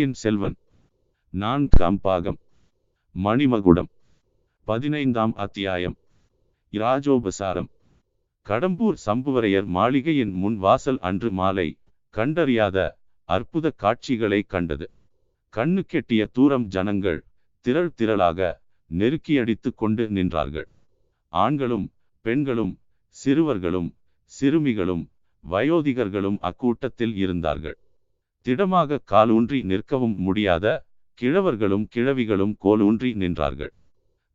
பொன்னியின் செல்வன். நான்காம் பாகம் மணிமகுடம். பதினைந்தாம் அத்தியாயம். இராஜோபசாரம். கடம்பூர் சம்புவரையர் மாளிகையின் முன் வாசல் அன்று மாலை கண்டறியாத அற்புத காட்சிகளை கண்டது. கண்ணு கெட்டிய தூரம் ஜனங்கள் திரள் திரளாக நெருக்கியடித்து கொண்டு நின்றார்கள். ஆண்களும் பெண்களும் சிறுவர்களும் சிறுமிகளும் வயோதிகர்களும் அக்கூட்டத்தில் இருந்தார்கள். திடமாக காலூன்றி நிற்கவும் முடியாத கிழவர்களும் கிழவிகளும் கோலூன்றி நின்றார்கள்.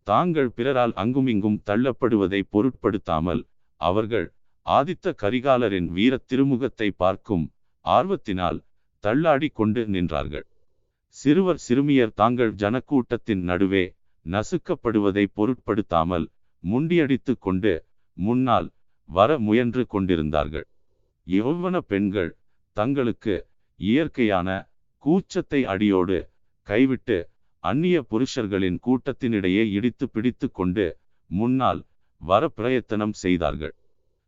தாங்கள் பிறரால் அங்குமிங்கும் தள்ளப்படுவதை பொருட்படுத்தாமல் அவர்கள் ஆதித்த கரிகாலரின் வீர திருமுகத்தை பார்க்கும் ஆர்வத்தினால் தள்ளாடி கொண்டு நின்றார்கள். சிறுவர் சிறுமியர் தாங்கள் ஜனக்கூட்டத்தின் நடுவே நசுக்கப்படுவதை பொருட்படுத்தாமல் முண்டியடித்து கொண்டு முன்னால் வர முயன்று கொண்டிருந்தார்கள். யௌவன பெண்கள் தங்களுக்கு இயற்கையான கூச்சத்தை அடியோடு கைவிட்டு அந்நிய புருஷர்களின் கூட்டத்தினிடையே இடித்து பிடித்து கொண்டு முன்னால் வர பிரயத்தனம் செய்தார்கள்.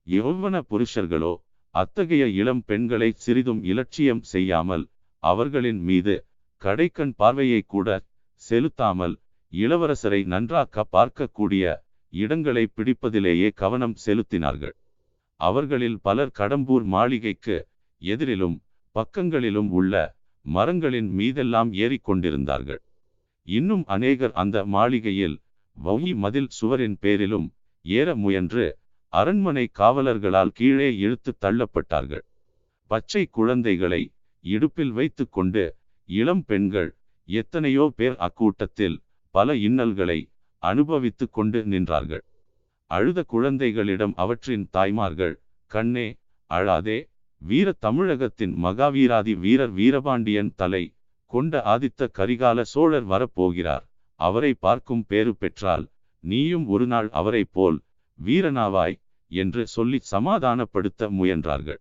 யௌவன புருஷர்களோ அத்தகைய இளம் பெண்களை சிறிதும் இலட்சியம் செய்யாமல் அவர்களின் மீது கடைக்கண் பார்வையை கூட செலுத்தாமல் இளவரசரை நன்றாக பார்க்கக்கூடிய இடங்களை பிடிப்பதிலேயே கவனம் செலுத்தினார்கள். அவர்களில் பலர் கடம்பூர் மாளிகைக்கு எதிரிலும் பக்கங்களிலும் உள்ள மரங்களின் மீதெல்லாம் ஏறிக்கொண்டிருந்தார்கள். இன்னும் அநேகர் அந்த மாளிகையில் வௌயி மதில் சுவரின் பேரிலும் ஏற முயன்று அரண்மனை காவலர்களால் கீழே இழுத்து தள்ளப்பட்டார்கள். பச்சை குழந்தைகளை இடுப்பில் வைத்து கொண்டு இளம் பெண்கள் எத்தனையோ பேர் அக்கூட்டத்தில் பல இன்னல்களை அனுபவித்து கொண்டு நின்றார்கள். அழுத குழந்தைகளிடம் அவற்றின் தாய்மார்கள் கண்ணே அழாதே வீர தமிழகத்தின் மகாவீராதி வீரர் வீரபாண்டியன் தலை கொண்ட ஆதித்த கரிகால சோழர் வரப்போகிறார். அவரை பார்க்கும் பேறு பெற்றால் நீயும் ஒரு நாள் அவரை போல் வீரனாவாய் என்று சொல்லி சமாதானப்படுத்த முயன்றார்கள்.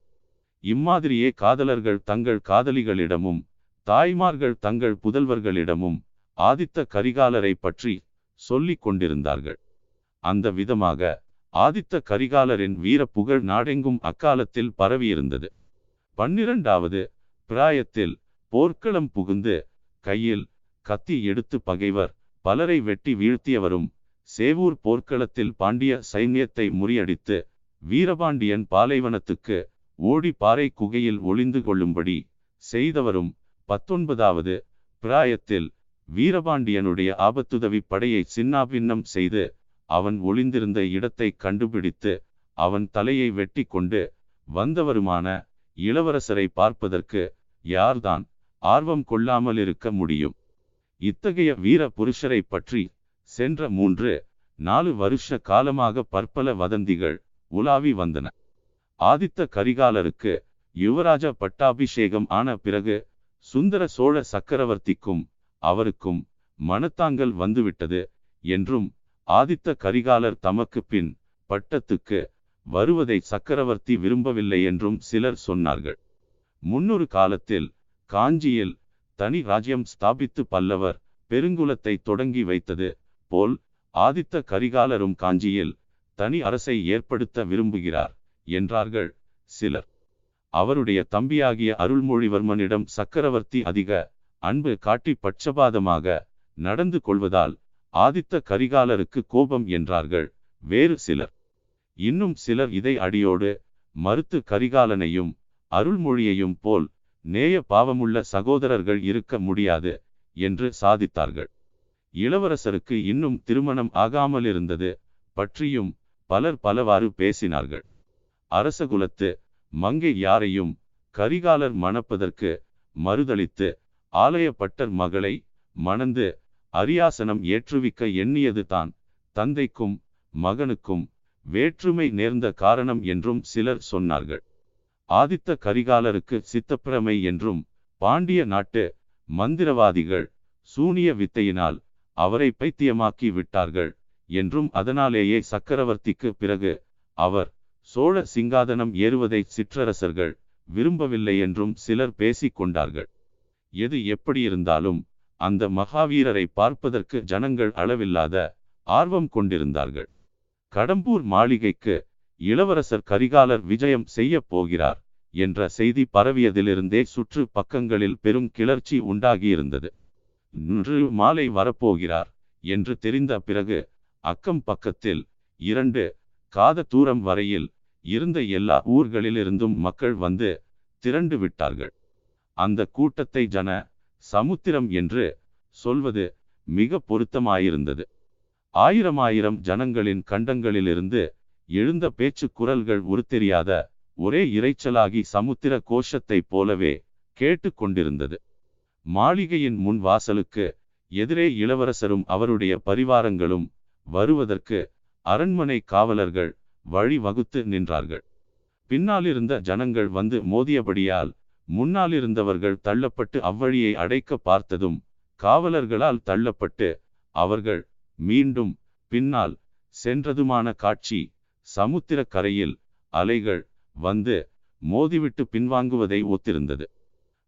இம்மாதிரியே காதலர்கள் தங்கள் காதலிகளிடமும் தாய்மார்கள் தங்கள் புதல்வர்களிடமும் ஆதித்த கரிகாலரை பற்றி சொல்லிக் கொண்டிருந்தார்கள். அந்த விதமாக ஆதித்த கரிகாலரின் வீரப்புகழ் புகழ் நாடெங்கும் அக்காலத்தில் பரவியிருந்தது. பன்னிரண்டாவது பிராயத்தில் போர்க்களம் புகுந்து கையில் கத்தி எடுத்து பகைவர் பலரை வெட்டி வீழ்த்தியவரும் சேவூர் போர்க்களத்தில் பாண்டிய சைன்யத்தை முறியடித்து வீரபாண்டியன் பாலைவனத்துக்கு ஓடி பாறை குகையில் ஒளிந்து கொள்ளும்படி செய்தவரும் பத்தொன்பதாவது பிராயத்தில் வீரபாண்டியனுடைய ஆபத்துதவி படையை சின்னாபின்னம் செய்து அவன் ஒளிந்திருந்த இடத்தை கண்டுபிடித்து அவன் தலையை வெட்டி கொண்டு வந்தவருமான இளவரசரை பார்ப்பதற்கு யார்தான் ஆர்வம் கொள்ளாமல் இருக்க முடியும்? இத்தகைய வீர புருஷரை பற்றி சென்ற மூன்று நாலு வருஷ காலமாக பற்பல வதந்திகள் உலாவி வந்தன. ஆதித்த கரிகாலருக்கு யுவராஜ பட்டாபிஷேகம் ஆன பிறகு சுந்தர சோழ சக்கரவர்த்திக்கும் அவருக்கும் மனத்தாங்கல் வந்துவிட்டது என்றும் ஆதித்த கரிகாலர் தமக்கு பின் பட்டத்துக்கு வருவதை சக்கரவர்த்தி விரும்பவில்லை என்றும் சிலர் சொன்னார்கள். முன்னொரு காலத்தில் காஞ்சியில் தனி ராஜ்யம் ஸ்தாபித்து பல்லவர் பெருங்குலத்தை தொடங்கி வைத்தது போல் ஆதித்த கரிகாலரும் காஞ்சியில் தனி அரசை ஏற்படுத்த விரும்புகிறார் என்றார்கள் சிலர். அவருடைய தம்பியாகிய அருள்மொழிவர்மனிடம் சக்கரவர்த்தி அதிக அன்பு காட்டி பட்சபாதமாக நடந்து கொள்வதால் ஆதித்த கரிகாலருக்கு கோபம் என்றார்கள். வேறு சிலர். இன்னும் சிலர் இதை அடியோடு மறுத்து கரிகாலனையும் அருள்மொழியையும் போல் நேய பாவமுள்ள சகோதரர்கள் இருக்க முடியாது என்று சாதித்தார்கள். இளவரசருக்கு இன்னும் திருமணம் ஆகாமல் இருந்தது பற்றியும் பலர் பலவாறு பேசினார்கள். அரசகுலத்து மங்கை யாரையும் கரிகாலர் மணப்பதற்கு மறுதளித்து ஆலயப்பட்டர் மகளை மணந்து அரியாசனம் ஏற்றுவிக்க எண்ணியது தான் தந்தைக்கும் மகனுக்கும் வேற்றுமை நேர்ந்த காரணம் என்றும் சிலர் சொன்னார்கள். ஆதித்த கரிகாலருக்கு சித்தப்பிரமை என்றும் பாண்டிய நாட்டு மந்திரவாதிகள் சூனிய வித்தையினால் அவரை பைத்தியமாக்கி விட்டார்கள் என்றும் அதனாலேயே சக்கரவர்த்திக்கு பிறகு அவர் சோழ சிங்காதனம் ஏறுவதை சிற்றரசர்கள் விரும்பவில்லை என்றும் சிலர் பேசிக் கொண்டார்கள். எது எப்படியிருந்தாலும் அந்த மகாவீரரை பார்ப்பதற்கு ஜனங்கள் அளவில்லாத ஆர்வம் கொண்டிருந்தார்கள். கடம்பூர் மாளிகைக்கு இளவரசர் கரிகாலர் விஜயம் செய்ய போகிறார் என்ற செய்தி பரவியதிலிருந்தே சுற்று பக்கங்களில் பெரும் கிளர்ச்சி உண்டாகியிருந்தது. இன்று மாலை வரப்போகிறார் என்று தெரிந்த பிறகு அக்கம் பக்கத்தில் இரண்டு காத தூரம் வரையில் இருந்த எல்லா ஊர்களிலிருந்தும் மக்கள் வந்து திரண்டு விட்டார்கள். அந்த கூட்டத்தை ஜன சமுத்திரம் என்று சொல்வது மிக பொருத்தமாயிருந்தது. ஆயிரம் ஆயிரம் ஜனங்களின் கண்டங்களிலிருந்து எழுந்த பேச்சு குரல்கள் உருத்தெரியாத ஒரே இரைச்சலாகி சமுத்திர கோஷத்தைப் போலவே கேட்டு கொண்டிருந்தது. மாளிகையின் முன் வாசலுக்கு எதிரே இளவரசரும் அவருடைய பரிவாரங்களும் வருவதற்கு அரண்மனை காவலர்கள் வழி வகுத்து நின்றார்கள். பின்னாலிருந்த ஜனங்கள் வந்து மோதியபடியால் முன்னாலிருந்தவர்கள் தள்ளப்பட்டு அவ்வழியை அடைக்க பார்த்ததும் காவலர்களால் தள்ளப்பட்டு அவர்கள் மீண்டும் பின்னால் சென்றதுமான காட்சி சமுத்திர கரையில் அலைகள் வந்து மோதிவிட்டு பின்வாங்குவதை ஒத்திருந்தது.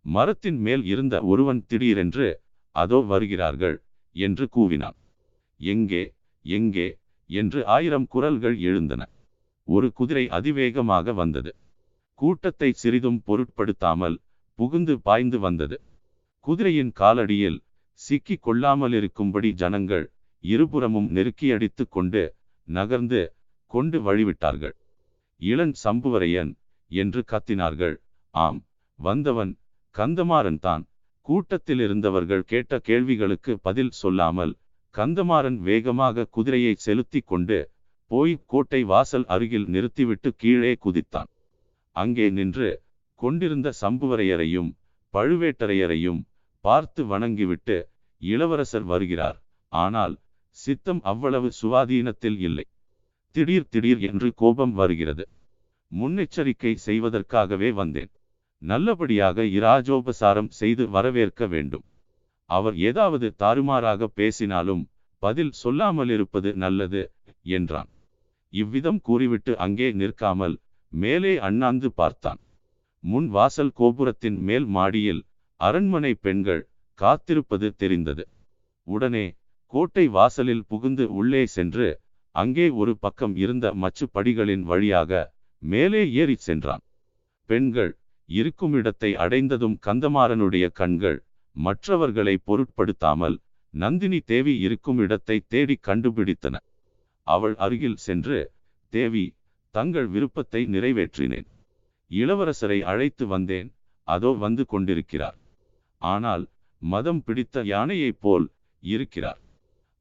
மரத்தின் மேல் இருந்த ஒருவன் திடீரென்று அதோ வருகிறார்கள் என்று கூவினான். எங்கே எங்கே? என்று ஆயிரம் குரல்கள் எழுந்தன. ஒரு குதிரை அதிவேகமாக வந்தது. கூட்டத்தை சிறிதும் பொருட்படுத்தாமல் புகுந்து பாய்ந்து வந்தது. குதிரையின் காலடியில் சிக்கி கொள்ளாமலிருக்கும்படி ஜனங்கள் இருபுறமும் நெருக்கியடித்து கொண்டு நகர்ந்து கொண்டு வழிவிட்டார்கள். இளன் சம்புவரையன் என்று கத்தினார்கள். ஆம் வந்தவன் கந்தமாறன் தான். கூட்டத்தில் இருந்தவர்கள் கேட்ட கேள்விகளுக்கு பதில் சொல்லாமல் கந்தமாறன் வேகமாக குதிரையை செலுத்தி கொண்டு போய் கோட்டை வாசல் அருகில் நிறுத்திவிட்டு கீழே குதித்தான். அங்கே நின்று கொண்டிருந்த சம்புவரையரையும் பழுவேட்டரையரையும் பார்த்து வணங்கிவிட்டு இளவரசர் வருகிறார். ஆனால் சித்தம் அவ்வளவு சுவாதீனத்தில் இல்லை. திடீர் திடீர் என்று கோபம் வருகிறது. முன்னெச்சரிக்கை செய்வதற்காகவே வந்தேன். நல்லபடியாக இராஜோபசாரம் செய்து வரவேற்க வேண்டும். அவர் ஏதாவது தாறுமாறாக பேசினாலும் பதில் சொல்லாமல் இருப்பது நல்லது என்றான். இவ்விதம் கூறிவிட்டு அங்கே நிற்காமல் மேலே அண்ணாந்து பார்த்தான். முன் வாசல் கோபுரத்தின் மேல் மாடியில் அரண்மனை பெண்கள் காத்திருப்பது தெரிந்தது. உடனே கோட்டை வாசலில் புகுந்து உள்ளே சென்று அங்கே ஒரு பக்கம் இருந்த மச்சு படிகளின் வழியாக மேலே ஏறிச் சென்றான். பெண்கள் இருக்கும் இடத்தை அடைந்ததும் கந்தமாறனுடைய கண்கள் மற்றவர்களை பொருட்படுத்தாமல் நந்தினி தேவி இருக்கும் இடத்தை தேடி கண்டுபிடித்தன. அவள் அருகில் சென்று தேவி தங்கள் விருப்பத்தை நிறைவேற்றினேன். இளவரசரை அழைத்து வந்தேன். அதோ வந்து கொண்டிருக்கிறார். ஆனால் மதம் பிடித்த யானையைப் போல் இருக்கிறார்.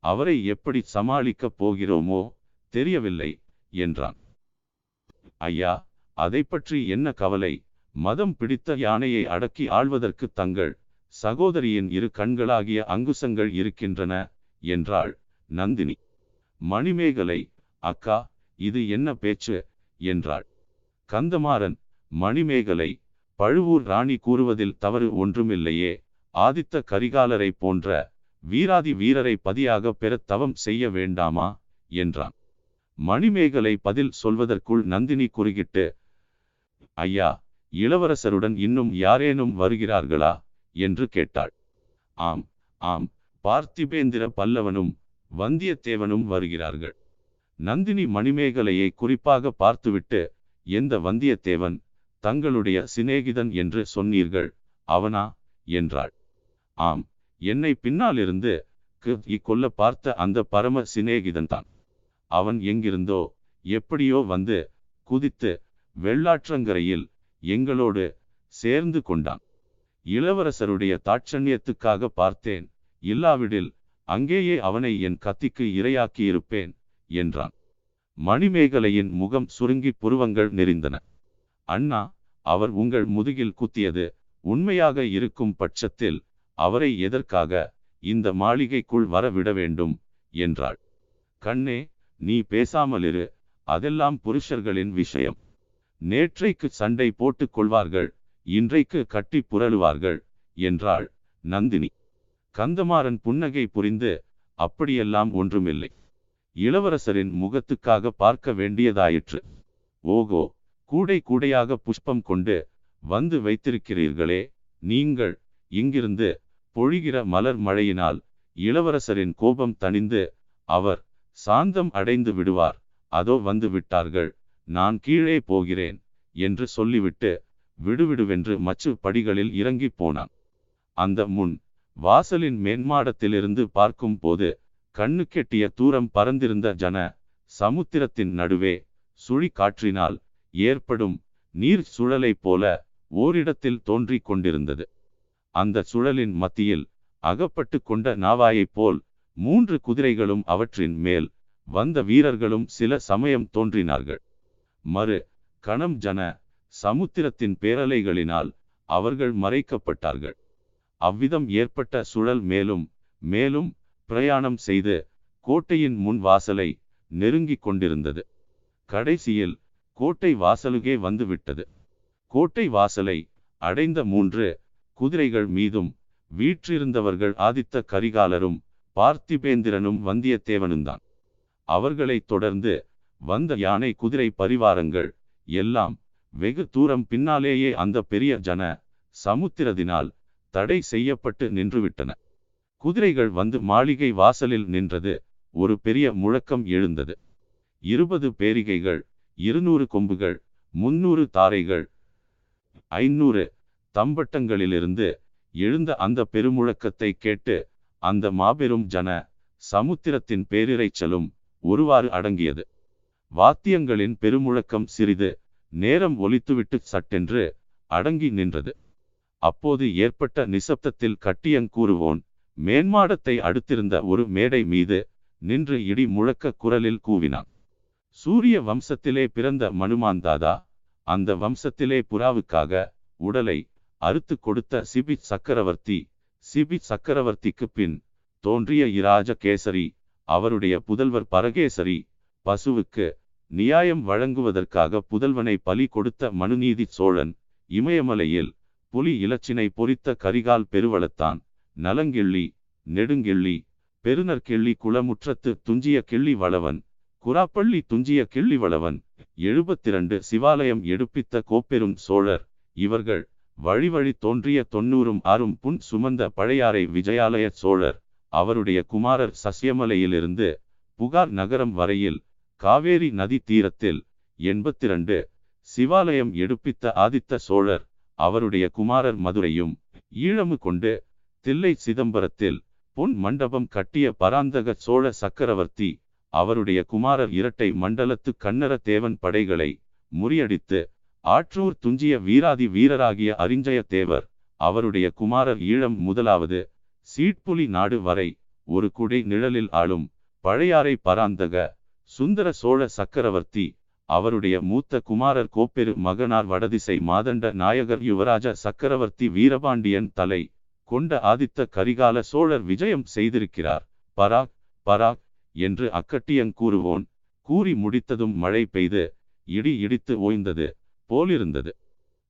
அவரை எப்படி சமாளிக்கப் போகிறோமோ தெரியவில்லை என்றான். ஐயா அதை பற்றி என்ன கவலை? மதம் பிடித்த யானையை அடக்கி ஆள்வதற்கு தங்கள் சகோதரியின் இரு கண்களாகிய அங்குசங்கள் இருக்கின்றன என்றாள் நந்தினி. மணிமேகலை அக்கா இது என்ன பேச்சு? என்றாள். கந்தமாறன் மணிமேகலை பழுவூர் ராணி கூறுவதில் தவறு ஒன்றுமில்லையே. ஆதித்த கரிகாலரை போன்ற வீராதி வீரரை பதியாக பெற தவம் செய்ய வேண்டாமா? என்றான். மணிமேகலை பதில் சொல்வதற்குள் நந்தினி குறுகிட்டு ஐயா இளவரசருடன் இன்னும் யாரேனும் வருகிறார்களா? என்று கேட்டாள். ஆம் ஆம் பார்த்திபேந்திர பல்லவனும் வந்தியத்தேவனும் வருகிறார்கள். நந்தினி மணிமேகலையை குறிப்பாக பார்த்துவிட்டு எந்த வந்தியத்தேவன் தங்களுடைய சிநேகிதன் என்று சொன்னீர்கள் அவனா? என்றாள். ஆம் என்னை பின்னாலிருந்து கொல்ல பார்த்த அந்த பரம சிநேகிதன்தான். அவன் எங்கிருந்தோ எப்படியோ வந்து குதித்து வெள்ளாற்றங்கரையில் எங்களோடு சேர்ந்து கொண்டான். இளவரசருடைய தாட்சண்யத்துக்காக பார்த்தேன். இல்லாவிடில் அங்கேயே அவனை என் கத்திக்கு இரையாக்கியிருப்பேன். என்றான். மணிமேகலையின் முகம் சுருங்கி புருவங்கள் நெறிந்தன அண்ணா அவர் உங்கள் முதுகில் குத்தியது. உண்மையாக இருக்கும் பட்சத்தில் அவரை எதற்காக இந்த மாளிகைக்குள் வரவிட வேண்டும்? என்றாள். கண்ணே நீ பேசாமலிரு. அதெல்லாம் புருஷர்களின் விஷயம். நேற்றைக்கு சண்டை போட்டுக் கொள்வார்கள். இன்றைக்கு கட்டி புரளுவார்கள் என்றாள் நந்தினி. கந்தமாறன் புன்னகை புரிந்து அப்படியெல்லாம் ஒன்றுமில்லை. இளவரசரின் முகத்துக்காக பார்க்க வேண்டியதாயிற்று. ஓகோ கூடை கூடையாக புஷ்பம் கொண்டு வந்து வைத்திருக்கிறீர்களே நீங்கள் இங்கிருந்து பொழிகிற மலர் மழையினால் இளவரசரின் கோபம் தணிந்து அவர் சாந்தம் அடைந்து விடுவார். அதோ வந்து விட்டார்கள் நான் கீழே போகிறேன் என்று சொல்லிவிட்டு விடுவிடுவென்று மச்சு படிகளில் இறங்கிப் போனான். அந்த முன் வாசலின் மேன்மாடத்திலிருந்து பார்க்கும் போது கண்ணுக்கெட்டிய தூரம் பறந்திருந்த ஜன சமுத்திரத்தின் நடுவே சுழி காற்றினால் ஏற்படும் நீர் சுழலைப் போல ஓரிடத்தில் தோன்றிக் கொண்டிருந்தது. அந்த சுழலின் மத்தியில் அகப்பட்டு கொண்ட நாவாயைப் போல் மூன்று குதிரைகளும் அவற்றின் மேல் வந்த வீரர்களும் சில சமயம் தோன்றினார்கள். மறு கணம் ஜன சமுத்திரத்தின் பேரலைகளினால் அவர்கள் மறைக்கப்பட்டார்கள். அவ்விதம் ஏற்பட்ட சுழல் மேலும் மேலும் பிரயாணம் செய்து கோட்டையின் முன் வாசலை நெருங்கிக் கொண்டிருந்தது. கடைசியில் கோட்டை வாசலுகே வந்துவிட்டது. கோட்டை வாசலை அடைந்த மூன்று குதிரைகள் மீதும் வீற்றிருந்தவர்கள் ஆதித்த கரிகாலரும் பார்த்திபேந்திரனும் வந்தியத்தேவனும்தான் அவர்களைத் தொடர்ந்து வந்த யானை குதிரை பரிவாரங்கள் எல்லாம் வெகு தூரம் பின்னாலேயே அந்த பெரிய ஜன சமுத்திரத்தினால் தடை செய்யப்பட்டு நின்றுவிட்டன. குதிரைகள் வந்து மாளிகை வாசலில் நின்றது. ஒரு பெரிய முழக்கம் எழுந்தது. இருபது பேரிகைகள் இருநூறு கொம்புகள் முன்னூறு தாரைகள் ஐநூறு தம்பட்டங்களிலிருந்து எழுந்த அந்த பெருமுழக்கத்தை கேட்டு அந்த மாபெரும் ஜன சமுத்திரத்தின் பேரிரைச்சலும் ஒருவாறு அடங்கியது. வாத்தியங்களின் பெருமுழக்கம் சிறிது நேரம் ஒலித்துவிட்டு சட்டென்று அடங்கி நின்றது. அப்போது ஏற்பட்ட நிசப்தத்தில் கட்டியங்கூறுவோன் மேன்மாடத்தை அடுத்திருந்த ஒரு மேடை மீது நின்று இடி முழக்க குரலில் கூவினான். சூரிய வம்சத்திலே பிறந்த மனுமான் தாதா அந்த வம்சத்திலே புறாவுக்காக உடலை அறுத்து கொடுத்த சிபி சக்கரவர்த்தி சிபி சக்கரவர்த்திக்கு பின் தோன்றிய இராஜ கேசரி அவருடைய புதல்வர் பரகேசரி பசுவுக்கு நியாயம் வழங்குவதற்காக புதல்வனை பலி கொடுத்த மனுநீதி சோழன் இமயமலையில் புலி இலச்சினை பொறித்த கரிகால் பெருவளத்தான் நலங்கிள்ளி நெடுங்கிள்ளி பெருநற்கிள்ளி குளமுற்றத்து துஞ்சிய கிள்ளி வளவன் குராப்பள்ளி துஞ்சிய கிள்ளி வளவன் எழுபத்திரண்டு சிவாலயம் எடுப்பித்த கோப்பெரும் சோழர். இவர்கள் வழிவழி தோன்றிய தொன்னூறும் ஆறும் புன் சுமந்த பழையாறை விஜயாலய சோழர். அவருடைய குமாரர் சசியமலையிலிருந்து புகார் நகரம் வரையில் காவேரி நதி தீரத்தில் எண்பத்திரண்டு சிவாலயம் எடுப்பித்த ஆதித்த சோழர். அவருடைய குமாரர் மதுரையும் ஈழமு கொண்டு தில்லை சிதம்பரத்தில் பொன் மண்டபம் கட்டிய பராந்தக சோழ சக்கரவர்த்தி அவருடைய குமாரர் இரட்டை மண்டலத்து கண்ணர தேவன் படைகளை முறியடித்து ஆற்றூர் துஞ்சிய வீராதி வீரராகிய அரிஞ்சய தேவர் அவருடைய குமாரர் ஈழம் முதலாவது சீட்புலி நாடு வரை ஒரு குடை நிழலில் ஆளும் பழையாறை பராந்தக சுந்தர சோழ சக்கரவர்த்தி அவருடைய மூத்த குமாரர் கோப்பெரு மகனார் வடதிசை மாதண்ட நாயகர் யுவராஜ சக்கரவர்த்தி வீரபாண்டியன் தலை கொண்ட ஆதித்த கரிகால சோழர் விஜயம் செய்திருக்கிறார். பராக் பராக் என்று அக்கட்டியங்கூறுவோன் கூறி முடித்ததும் மழை பெய்து இடி இடித்து ஓய்ந்தது போலிருந்தது.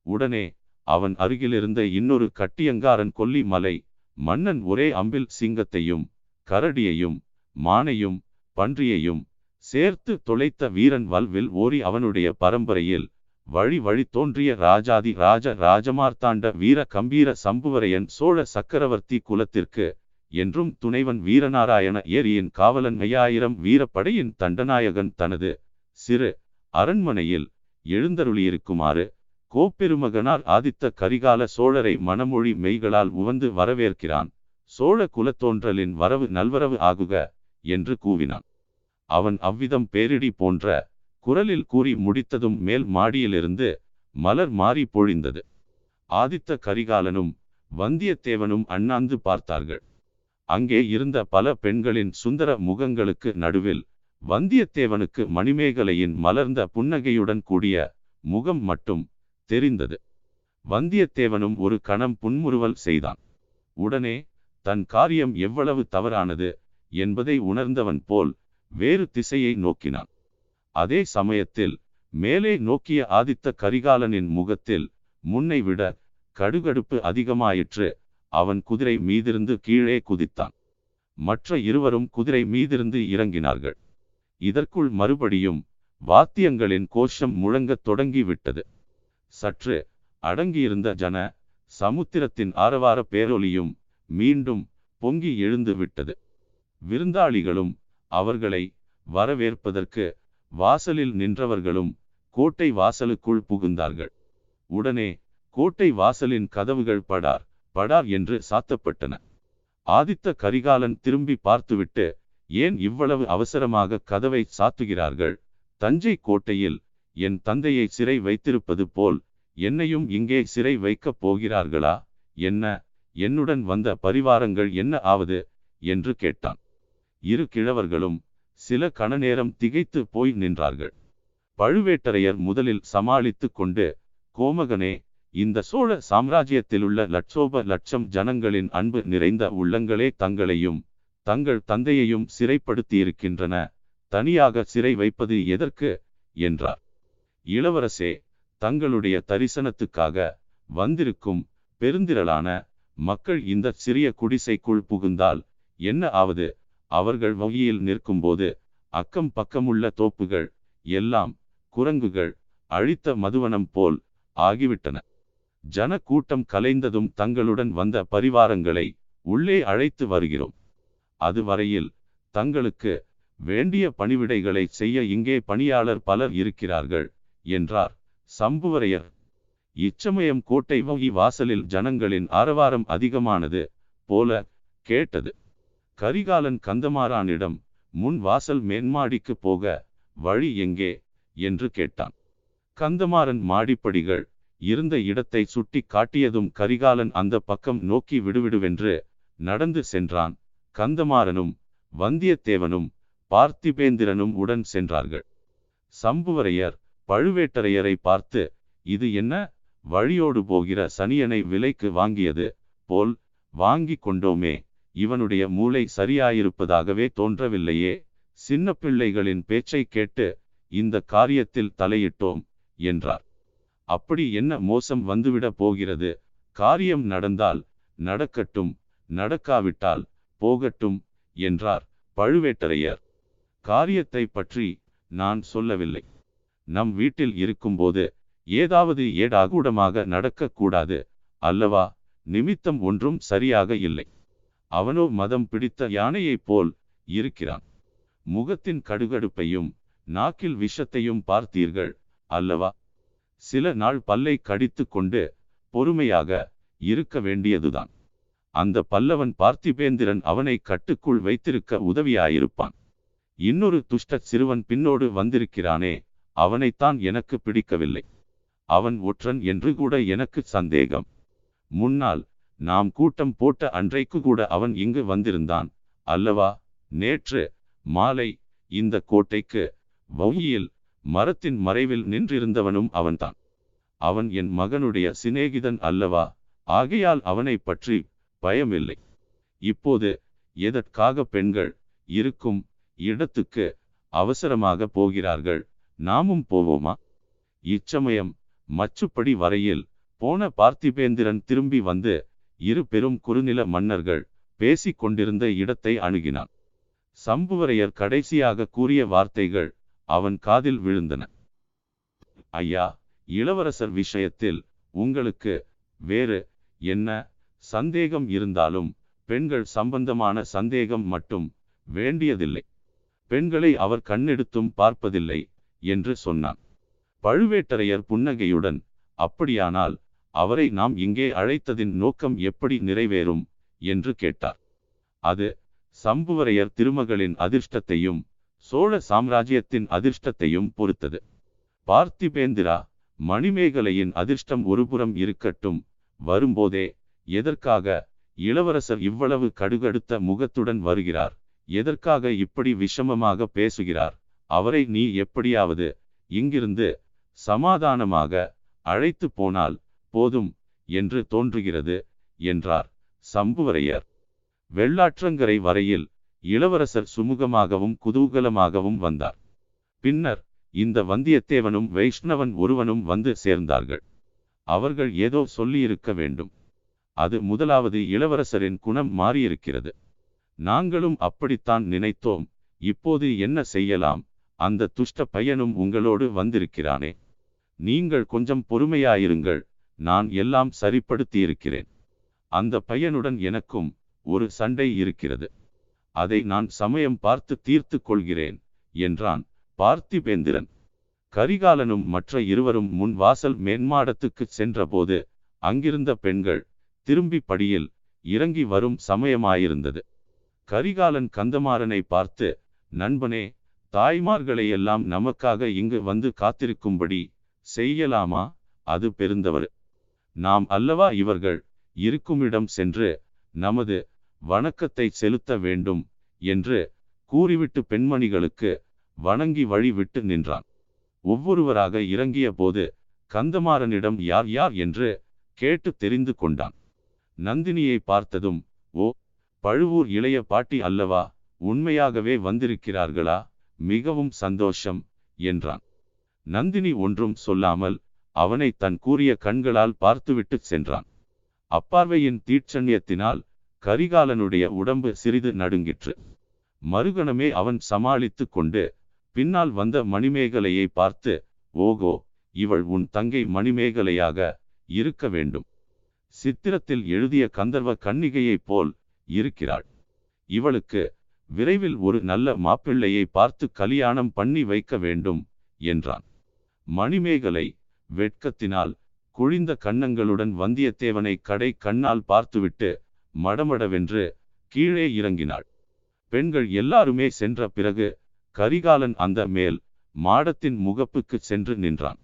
உடனே அவன் அருகிலிருந்த இன்னொரு கட்டியங்காரன் கொல்லி மலை மன்னன் ஒரே அம்பில் சிங்கத்தையும் கரடியையும் மானையும் பன்றியையும் சேர்த்து தொலைத்த வீரன் வல்வில் ஓரி அவனுடைய பரம்பரையில் வழி வழி தோன்றிய ராஜாதி ராஜ ராஜமார்த்தாண்ட வீர கம்பீர சம்புவரையன் சோழ சக்கரவர்த்தி குலத்திற்கு என்றும் துணைவன் வீரநாராயண ஏரியின் காவலன் ஐயாயிரம் வீரப்படையின் தண்டநாயகன் தனது சிறு அரண்மனையில் எழுந்தருளியிருக்குமாறு கோப்பெருமகனார் ஆதித்த கரிகால சோழரை மணமொழி மெய்களால் உவந்து வரவேற்கிறான். சோழ குலத்தோன்றலின் வரவு நல்வரவு ஆகுக என்று கூவினான். அவன் அவ்விதம் பேரிடி போன்ற குரலில் கூறி முடித்ததும் மேல் மாடியிலிருந்து மலர் மாறி பொழிந்தது. ஆதித்த கரிகாலனும் வந்தியத்தேவனும் அண்ணாந்து பார்த்தார்கள். அங்கே இருந்த பல பெண்களின் சுந்தர முகங்களுக்கு நடுவில் வந்தியத்தேவனுக்கு மணிமேகலையின் மலர்ந்த புன்னகையுடன் கூடிய முகம் மட்டும் தெரிந்தது. வந்தியத்தேவனும் ஒரு கணம் புன்முறுவல் செய்தான். உடனே தன் காரியம் எவ்வளவு தவறானது? என்பதை உணர்ந்தவன் போல் வேறு திசையை நோக்கினான். அதே சமயத்தில் மேலே நோக்கிய ஆதித்த கரிகாலனின் முகத்தில் முன்னை விட கடுகடுப்பு அதிகமாயிற்று. அவன் குதிரை மீதிருந்து கீழே குதித்தான். மற்ற இருவரும் குதிரை மீதிருந்து இறங்கினார்கள். இதற்குள் மறுபடியும் வாத்தியங்களின் கோஷம் முழங்கத் தொடங்கிவிட்டது. சற்று அடங்கியிருந்த ஜன சமுத்திரத்தின் ஆரவார பேரொலியும் மீண்டும் பொங்கி எழுந்து விட்டது விருந்தாளிகளும் அவர்களை வரவேற்பதற்கு வாசலில் நின்றவர்களும் கோட்டை வாசலுக்குள் புகுந்தார்கள். உடனே கோட்டை வாசலின் கதவுகள் படார் படார் என்று சாத்தப்பட்டன. ஆதித்த கரிகாலன் திரும்பி பார்த்துவிட்டு ஏன் இவ்வளவு அவசரமாக கதவை சாத்துகிறார்கள்? தஞ்சை கோட்டையில் என் தந்தையை சிறை வைத்திருப்பது போல் என்னையும் இங்கே சிறை வைக்கப் போகிறார்களா? என்ன? என்னுடன் வந்த பரிவாரங்கள் என்ன ஆவது? என்று கேட்டான். இரு கிழவர்களும் சில கணநேரம் திகைத்து போய் நின்றார்கள். பழுவேட்டரையர் முதலில் சமாளித்து கொண்டு கோமகனே இந்த சோழ சாம்ராஜ்யத்திலுள்ள லட்சோப லட்சம் ஜனங்களின் அன்பு நிறைந்த உள்ளங்களே தங்களையும் தங்கள் தந்தையையும் சிறைப்படுத்தியிருக்கின்றன. தனியாக சிறை வைப்பது எதற்கு? என்றார். இளவரசே தங்களுடைய தரிசனத்துக்காக வந்திருக்கும் பெருந்திரளான மக்கள் இந்த சிறிய குடிசைக்குள் புகுந்தால் என்ன ஆவது? அவர்கள் வழியில் நிற்கும்போது அக்கம் பக்கமுள்ள தோப்புகள் எல்லாம் குரங்குகள் அழித்த மதுவனம் போல் ஆகிவிட்டன. ஜன கூட்டம் கலைந்ததும் தங்களுடன் வந்த பரிவாரங்களை உள்ளே அழைத்து வருகிறோம். அதுவரையில் தங்களுக்கு வேண்டிய பணிவிடைகளை செய்ய இங்கே பணியாளர் பலர் இருக்கிறார்கள் என்றார் சம்புவரையர். இச்சமயம் கோட்டை வகி வாசலில் ஜனங்களின் ஆரவாரம் அதிகமானது போல கேட்டது. கரிகாலன் கந்தமாறானிடம் முன் வாசல் மேன்மாடிக்கு போக வழி எங்கே? என்று கேட்டான். கந்தமாறன் மாடிப்படிகள் இருந்த இடத்தை சுட்டி காட்டியதும் கரிகாலன் அந்த பக்கம் நோக்கி விடுவிடுவென்று நடந்து சென்றான். கந்தமாறனும் வந்தியத்தேவனும் பார்த்திபேந்திரனும் உடன் சென்றார்கள். சம்புவரையர் பழுவேட்டரையரை பார்த்து இது என்ன? வழியோடு போகிற சனியனை விலைக்கு வாங்கியது போல் வாங்கி கொண்டோமே இவனுடைய மூளை சரியாயிருப்பதாகவே தோன்றவில்லையே. சின்ன பிள்ளைகளின் பேச்சை கேட்டு இந்த காரியத்தில் தலையிட்டோம் என்றார். அப்படி என்ன மோசம் வந்துவிட போகிறது? காரியம் நடந்தால் நடக்கட்டும் நடக்காவிட்டால் போகட்டும் என்றார் பழுவேட்டரையர். காரியத்தை பற்றி நான் சொல்லவில்லை. நம் வீட்டில் இருக்கும்போது ஏதாவது ஏடாகூடமாக நடக்கக்கூடாது அல்லவா? நிமித்தம் ஒன்றும் சரியாக இல்லை. அவனோ மதம் பிடித்த யானையைப் போல் இருக்கிறான். முகத்தின் கடுகடுப்பையும் நாக்கில் விஷத்தையும் பார்த்தீர்கள் அல்லவா? சில நாள் பல்லை கடித்து கொண்டு பொறுமையாக இருக்க வேண்டியதுதான். அந்த பல்லவன் பார்த்திபேந்திரன் அவனை கட்டுக்குள் வைத்திருக்க உதவியாயிருப்பான். இன்னொரு துஷ்ட சிறுவன் பின்னோடு வந்திருக்கிறானே அவனைத்தான் எனக்கு பிடிக்கவில்லை. அவன் ஒற்றன் என்று கூட எனக்கு சந்தேகம். முன்னால் நாம் கூட்டம் போட்ட அன்றைக்கு கூட அவன் இங்கு வந்திருந்தான். அல்லவா நேற்று மாலை இந்த கோட்டைக்கு வௌயியில் மரத்தின் மறைவில் நின்றிருந்தவனும் அவன்தான். அவன் என் மகனுடைய சிநேகிதன் அல்லவா ஆகையால் அவனை பற்றி பயமில்லை. இப்போது எதற்காக பெண்கள் இருக்கும் இடத்துக்கு அவசரமாக போகிறார்கள் நாமும் போவோமா? இச்சமயம் மச்சுப்படி வரையில் போன பார்த்திபேந்திரன் திரும்பி வந்து இரு பெரும் குறுநில மன்னர்கள் பேசிக் கொண்டிருந்த இடத்தை அணுகினான். சம்புவரையர் கடைசியாக கூறிய வார்த்தைகள் அவன் காதில் விழுந்தன. ஐயா இளவரசர் விஷயத்தில் உங்களுக்கு வேறு என்ன சந்தேகம் இருந்தாலும் பெண்கள் சம்பந்தமான சந்தேகம் மட்டும் வேண்டியதில்லை. பெண்களை அவர் கண்ணெடுத்தும் பார்ப்பதில்லை என்று சொன்னான். பழுவேட்டரையர் புன்னகையுடன் அப்படியானால் அவரை நாம் இங்கே அழைத்ததின் நோக்கம் எப்படி நிறைவேறும் என்று கேட்டார். அது சம்புவரையர் திருமகளின் அதிர்ஷ்டத்தையும் சோழ சாம்ராஜ்யத்தின் அதிர்ஷ்டத்தையும் பொறுத்தது. பார்த்திபேந்திரா மணிமேகலையின் அதிர்ஷ்டம் ஒருபுறம் இருக்கட்டும் வரும்போதே எதற்காக இளவரசர் இவ்வளவு கடுகடுத்த முகத்துடன் வருகிறார் எதற்காக இப்படி விஷமமாக பேசுகிறார் அவரை நீ எப்படியாவது இங்கிருந்து சமாதானமாக அழைத்து போனால் போதும் என்று தோன்றுகிறது என்றார் சம்புவரையர். வெள்ளாற்றங்கரை வரையில் இளவரசர் சுமூகமாகவும் குதூகலமாகவும் வந்தார். பின்னர் இந்த வந்தியத்தேவனும் வைஷ்ணவன் ஒருவனும் வந்து சேர்ந்தார்கள். அவர்கள் ஏதோ சொல்லியிருக்க வேண்டும். அது முதலாவது இளவரசரின் குணம் மாறியிருக்கிறது. நாங்களும் அப்படித்தான் நினைத்தோம். இப்போது என்ன செய்யலாம்? அந்த துஷ்ட பையனும் உங்களோடு வந்திருக்கிறானே. நீங்கள் கொஞ்சம் பொறுமையாயிருங்கள். நான் எல்லாம் சரிப்படுத்தியிருக்கிறேன். அந்த பையனுடன் எனக்கும் ஒரு சண்டை இருக்கிறது. அதை நான் சமயம் பார்த்து தீர்த்து கொள்கிறேன் என்றான் பார்த்திபேந்திரன். கரிகாலனும் மற்ற இருவரும் முன் வாசல் மேன்மாடத்துக்கு சென்றபோது அங்கிருந்த பெண்கள் திரும்பி படியில் இறங்கி வரும் சமயமாயிருந்தது. கரிகாலன் கந்தமாறனை பார்த்து நண்பனே தாய்மார்களையெல்லாம் நமக்காக இங்கு வந்து காத்திருக்கும்படி செய்யலாமா? அது பெருந்தவர் நாம் அல்லவா இவர்கள் இருக்குமிடம் சென்று நமது வணக்கத்தை செலுத்த வேண்டும் என்று கூறிவிட்டு பெண்மணிகளுக்கு வணங்கி வழி விட்டு நின்றான். ஒவ்வொருவராக இறங்கிய போது கந்தமாறனிடம் யார் யார்? என்று கேட்டு தெரிந்து கொண்டான். நந்தினியை பார்த்ததும் ஓ பழுவூர் இளைய பாட்டி அல்லவா? உண்மையாகவே வந்திருக்கிறார்களா? மிகவும் சந்தோஷம் என்றான். நந்தினி ஒன்றும் சொல்லாமல் அவனை தன் கூறிய கண்களால் பார்த்துவிட்டு சென்றான். அப்பார்வையின் தீட்சண்யத்தினால் கரிகாலனுடைய உடம்பு சிறிது நடுங்கிற்று. மறுகணமே அவன் சமாளித்து கொண்டு பின்னால் வந்த மணிமேகலையை பார்த்து ஓகோ இவள் உன் தங்கை மணிமேகலையாக இருக்க வேண்டும். சித்திரத்தில் எழுதிய கந்தர்வ கன்னிகையைப் போல் இருக்கிறாள். இவளுக்கு விரைவில் ஒரு நல்ல மாப்பிள்ளையை பார்த்து கல்யாணம் பண்ணி வைக்க வேண்டும் என்றான். மணிமேகலை வெட்கத்தினால் குழிந்த கன்னங்களுடன் வந்தியத்தேவனை கடை கண்ணால் பார்த்துவிட்டு மடமடவென்று கீழே இறங்கினாள். பெண்கள் எல்லாருமே சென்ற பிறகு கரிகாலன் அந்த மேல் மாடத்தின் முகப்புக்கு சென்று நின்றான்.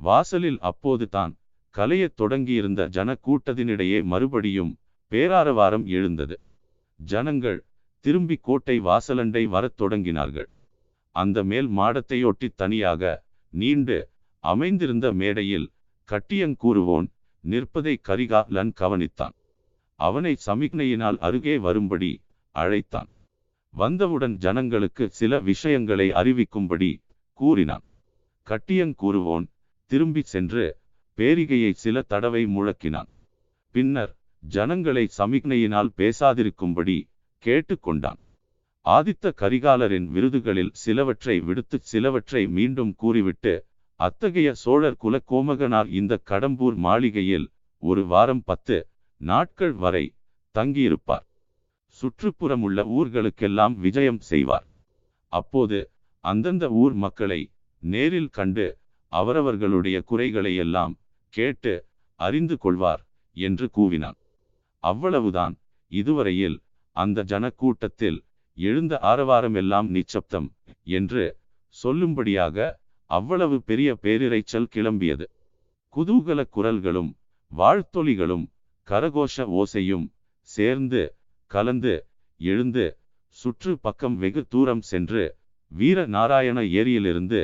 வாசலில் அப்போது தான் கலையத் தொடங்கியிருந்த ஜன கூட்டத்தினிடையே மறுபடியும் பேராரவாரம் எழுந்தது. ஜனங்கள் திரும்பி கோட்டை வாசலண்டை வரத் தொடங்கினார்கள். அந்த மேல் மாடத்தையொட்டி தனியாக நீண்டு அமைந்திருந்த மேடையில் கட்டியங்கூறுவோன் நிற்பதை கரிகாலன் கவனித்தான். அவனை சமிக்னையினால் அருகே வரும்படி அழைத்தான். வந்தவுடன் ஜனங்களுக்கு சில விஷயங்களை அறிவிக்கும்படி கூறினான். கட்டியங்கூறுவோன் திரும்பி சென்று பேரிகையை சில தடவை முழக்கினான். பின்னர் ஜனங்களை சமிக்னையினால் பேசாதிருக்கும்படி கேட்டுக்கொண்டான். ஆதித்த கரிகாலரின் விருதுகளில் சிலவற்றை விடுத்து சிலவற்றை மீண்டும் கூறிவிட்டு அத்தகைய சோழர் குல கோமகனார் இந்த கடம்பூர் மாளிகையில் ஒரு வாரம் பத்து நாட்கள் வரை தங்கியிருப்பார். சுற்றுப்புறமுள்ள ஊர்களுக்கெல்லாம் விஜயம் செய்வார். அப்போது அந்தந்த ஊர் மக்களை நேரில் கண்டு அவரவர்களுடைய குறைகளை எல்லாம் கேட்டு அறிந்து கொள்வார் என்று கூவினான். அவ்வளவுதான். இதுவரையில் அந்த ஜனக்கூட்டத்தில் எழுந்த ஆரவாரமெல்லாம் நிச்சப்தம் என்று சொல்லும்படியாக அவ்வளவு பெரிய பேரிரைச்சல் கிளம்பியது. குதூகல குரல்களும் வாழ்த்தொலிகளும் கரகோஷ ஓசையும் சேர்ந்து கலந்து எழுந்து சுற்று பக்கம் வெகு தூரம் சென்று வீர நாராயண ஏரியிலிருந்து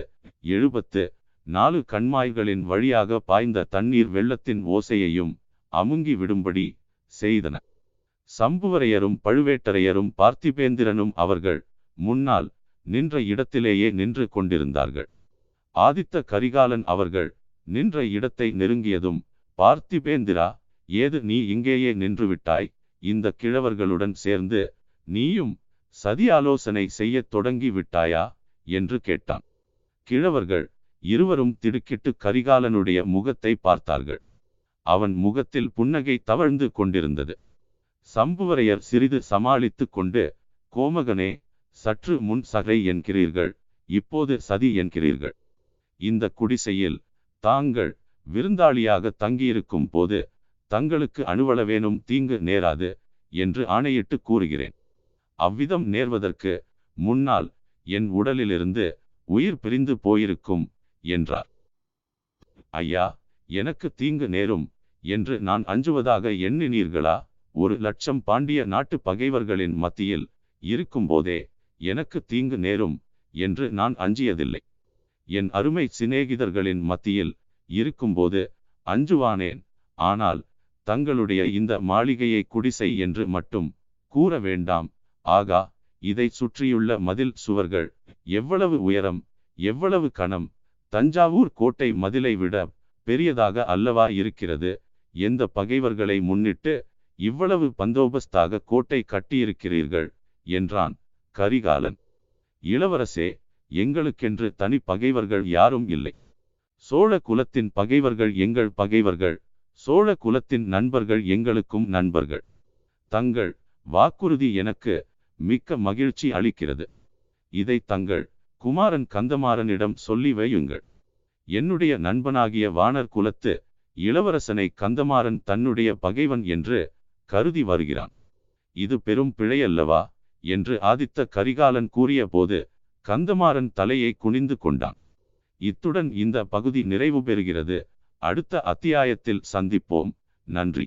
எழுபத்து நாலு கண்மாய்களின் வழியாக பாய்ந்த தண்ணீர் வெள்ளத்தின் ஓசையையும் அமுங்கி விடும்படி செய்தன. சம்புவரையரும் பழுவேட்டரையரும் பார்த்திபேந்திரனும் அவர்கள் முன்னால் நின்ற இடத்திலேயே நின்று கொண்டிருந்தார்கள். ஆதித்த கரிகாலன் அவர்கள் நின்ற இடத்தை நெருங்கியதும் பார்த்திபேந்திரா ஏது நீ இங்கேயே நின்றுவிட்டாய்? இந்த கிழவர்களுடன் சேர்ந்து நீயும் சதி ஆலோசனை செய்யத் தொடங்கி விட்டாயா என்று கேட்டான். கிழவர்கள் இருவரும் திடுக்கிட்டு கரிகாலனுடைய முகத்தை பார்த்தார்கள். அவன் முகத்தில் புன்னகை தவழ்ந்து கொண்டிருந்தது. சம்புவரையர் சிறிது சமாளித்து கொண்டு கோமகனே சற்று முன் சகை என்கிறீர்கள் இப்போது சதி என்கிறீர்கள். இந்த குடிசையில் தாங்கள் விருந்தாளியாக தங்கியிருக்கும் போது தங்களுக்கு அணுவளவேனும் தீங்கு நேராது என்று ஆணையிட்டு கூறுகிறேன். அவ்விதம் நேர்வதற்கு முன்னால் என் உடலிலிருந்து உயிர் பிரிந்து போயிருக்கும் என்றார். ஐயா எனக்கு தீங்கு நேரும் என்று நான் அஞ்சுவதாக எண்ணினீர்களா? ஒரு லட்சம் பாண்டிய நாட்டு பகைவர்களின் மத்தியில் இருக்கும்போதே எனக்கு தீங்கு நேரும் என்று நான் அஞ்சியதில்லை. என் அருமை சிநேகிதர்களின் மத்தியில் இருக்கும்போது அஞ்சுவானேன். ஆனால் தங்களுடைய இந்த மாளிகையை குடிசை என்று மட்டும் கூற வேண்டாம். ஆகா இதை சுற்றியுள்ள மதில் சுவர்கள் எவ்வளவு உயரம் எவ்வளவு கணம் தஞ்சாவூர் கோட்டை மதிலை விட பெரியதாக அல்லவா இருக்கிறது? எந்த பகைவர்களை முன்னிட்டு இவ்வளவு பந்தோபஸ்தாக கோட்டை கட்டியிருக்கிறீர்கள்? என்றான் கரிகாலன். இளவரசே எங்களுக்கென்று தனி பகைவர்கள் யாரும் இல்லை. சோழ குலத்தின் பகைவர்கள் எங்கள் பகைவர்கள் சோழ குலத்தின் நண்பர்கள் எங்களுக்கும் நண்பர்கள். தங்கள் வாக்குறுதி எனக்கு மிக்க மகிழ்ச்சி அளிக்கிறது. இதை தங்கள் குமாரன் கந்தமாறனிடம் சொல்லி வையுங்கள். என்னுடைய நண்பனாகிய வானர் குலத்து இளவரசனை கந்தமாறன் தன்னுடைய பகைவன் என்று கருதி வருகிறான். இது பெரும் பிழையல்லவா? என்று ஆதித்த கரிகாலன் கூறிய போது கந்தமாறன் தலையை குனிந்து கொண்டான். இத்துடன் இந்த பகுதி நிறைவு பெறுகிறது. அடுத்த அத்தியாயத்தில் சந்திப்போம். நன்றி.